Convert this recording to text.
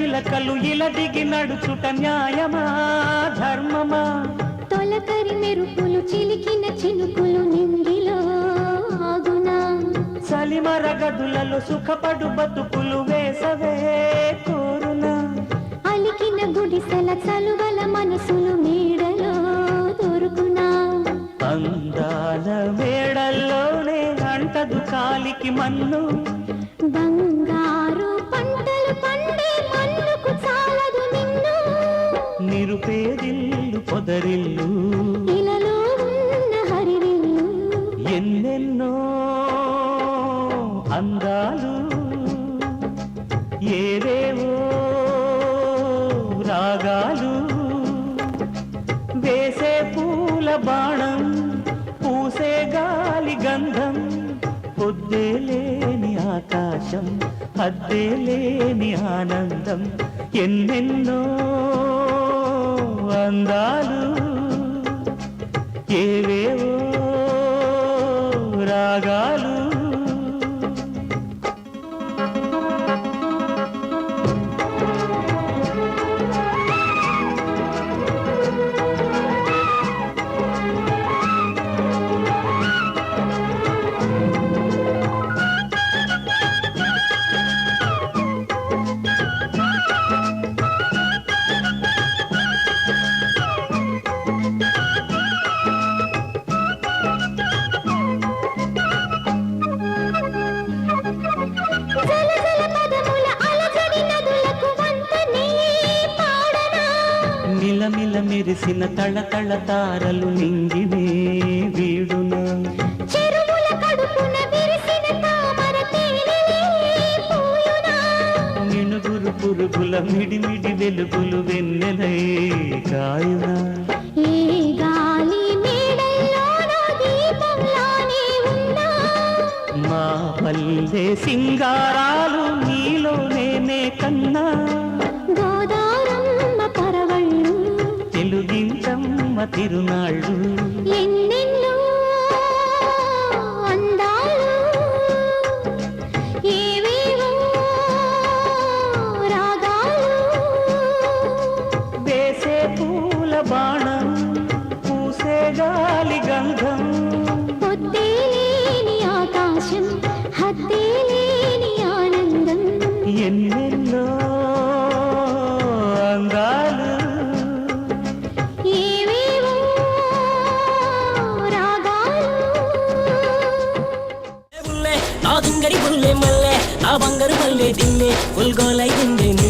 చిలకలు ఇలా దిగి నడుచుట న్యాయమా ధర్మమా? తొలకరి మెరుపులు చిలికిన చినుకులు నింగిలో ఆగునా. చలిమర గదులలో సుఖపడు బతుకులు వేసవే కోరునా. అలికిన గుడిసెల చలువల మనసులు నీడలో దొరుకునా. అందాల మేడల్లోనే అంటదు కాలికి మన్ను. పొదరిల్లు ఇలలో ఉన్న హరివిల్లు ఎన్నెన్నో అందాలు ఏవేవో రాగాలు వేసే పూల బాణం పూసే గాలి గంధం పొద్దే లేని ఆకాశం హద్దే లేని ఆనందం ఎన్నెన్నో మిలమిల మెరిసిన తళతళ తారలు నింగినే వీడునా? మినుగురు పురుగుల మిడిమిడి వెలుగులు వెన్నెలై కాయునా మా పల్లె సింగారాలు తెలుగించమ్మ తిరునాళ్ళు ఎన్నెన్నో అందాలు ఏవేవో రాగాలు వేసే పూల బాణం పూసే గాలి గంధం పొద్దే లేని ఆకాశం హద్దే లేని ఆనందం ఎన్నెన్నో மல்லே மல்லே அவங்கர் மல்லே டில்லே உள்கோலை தின்றேன்